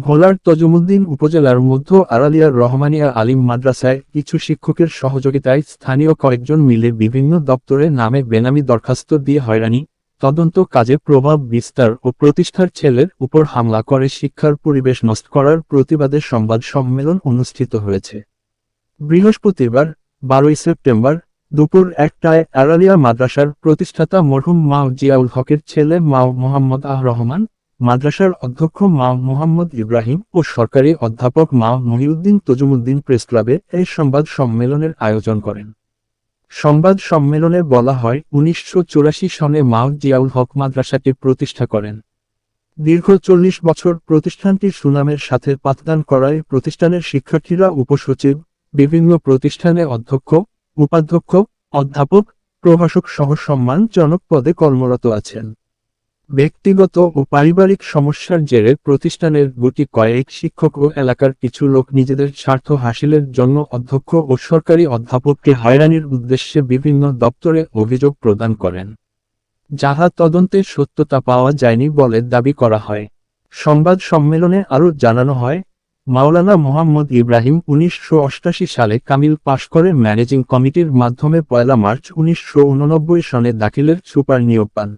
ভোলার তজুমুদ্দিন উপজেলার মধ্য আড়ালিয়ার রহমানিয়া আলিম মাদ্রাসায় কিছু শিক্ষকের সহযোগিতায় স্থানীয় কয়েকজন মিলে বিভিন্ন দপ্তরে নামে বেনামি দরখাস্ত দিয়ে হয়রানি, তদন্ত কাজে প্রভাব বিস্তার ও প্রতিষ্ঠার ছেলের উপর হামলা করে শিক্ষার পরিবেশ নষ্ট করার প্রতিবাদে সংবাদ সম্মেলন অনুষ্ঠিত হয়েছে। বৃহস্পতিবার, বারোই সেপ্টেম্বর, দুপুর একটায় আড়ালিয়া মাদ্রাসার প্রতিষ্ঠাতা মরহুম মাও জিয়াউল হকের ছেলে মাও মোহাম্মদ আহ রহমান মাদ্রাসার অধ্যক্ষ মাও মোহাম্মদ ইব্রাহিম ও সরকারি অধ্যাপক মাও মহিউদ্দিন তজুমুদ্দিন প্রেস ক্লাবে এই সংবাদ সম্মেলনের আয়োজন করেন। সংবাদ সম্মেলনে বলা হয়, উনিশশো চুরাশি সনে মাও জিয়াউল হক মাদ্রাসাটি প্রতিষ্ঠা করেন। দীর্ঘ চল্লিশ বছর প্রতিষ্ঠানটির সুনামের সাথে পাঠদান করায় প্রতিষ্ঠানের শিক্ষার্থীরা, উপসচিব, বিভিন্ন প্রতিষ্ঠানে অধ্যক্ষ, উপাধ্যক্ষ, অধ্যাপক, প্রভাষক সহ সম্মানজনক পদে কর্মরত আছেন। ব্যক্তিগত ও পারিবারিক সমস্যার জেরে প্রতিষ্ঠানের গুটি কয়েক শিক্ষক ও এলাকার কিছু লোক নিজেদের স্বার্থ হাসিলের জন্য অধ্যক্ষ ও সরকারি অধ্যাপককে হয়রানির উদ্দেশ্যে বিভিন্ন দপ্তরে অভিযোগ প্রদান করেন। যাহা তদন্তে সত্যতা পাওয়া যায়নি বলে দাবি করা হয়। সংবাদ সম্মেলনে আরও জানানো হয়, মাওলানা মোহাম্মদ ইব্রাহিম উনিশশো অষ্টআশি সালে কামিল পাশ করে ম্যানেজিং কমিটির মাধ্যমে পয়লা মার্চ উনিশশো উননব্বই সনে দাখিলের সুপার নিয়োগ পান।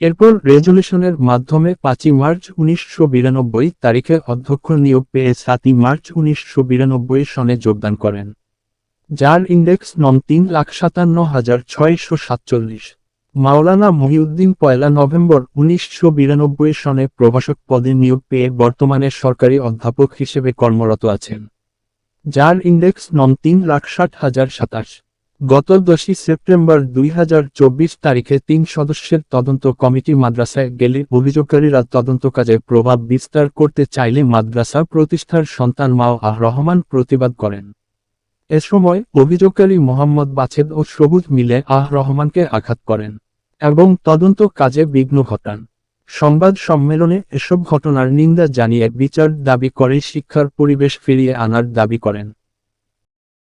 এরপর রেজলিউশনের মাধ্যমে পাঁচই মার্চ উনিশশো বিরানব্বই তারিখে অধ্যক্ষ নিয়োগ পেয়ে সাতই মার্চ উনিশশো বিরানব্বই সনে যোগদান করেন, যার ইন্ডেক্স নম তিন লাখ সাতান্ন হাজার ছয়শো সাতচল্লিশ। মাওলানা মহিউদ্দিন পয়লা নভেম্বর উনিশশো বিরানব্বই সনে প্রভাষক পদে নিয়োগ পেয়ে বর্তমানে সরকারি অধ্যাপক হিসেবে কর্মরত আছেন, যার ইন্ডেক্স নম তিন লাখ ষাট হাজার সাতাশ। গত দশই সেপ্টেম্বর দুই হাজার চব্বিশ তারিখে তিন সদস্যের তদন্ত কমিটি মাদ্রাসায় গেলে অভিযোগকারীরা তদন্ত কাজে প্রভাব বিস্তার করতে চাইলে মাদ্রাসা প্রতিষ্ঠার সন্তান মাও আহ রহমান প্রতিবাদ করেন। এ সময় অভিযোগকারী মোহাম্মদ বাছেদ ও সবুজ মিলে আহ রহমানকে আঘাত করেন এবং তদন্ত কাজে বিঘ্ন ঘটান। সংবাদ সম্মেলনে এসব ঘটনার নিন্দা জানিয়ে বিচার দাবি করে শিক্ষার পরিবেশ ফিরিয়ে আনার দাবি করেন।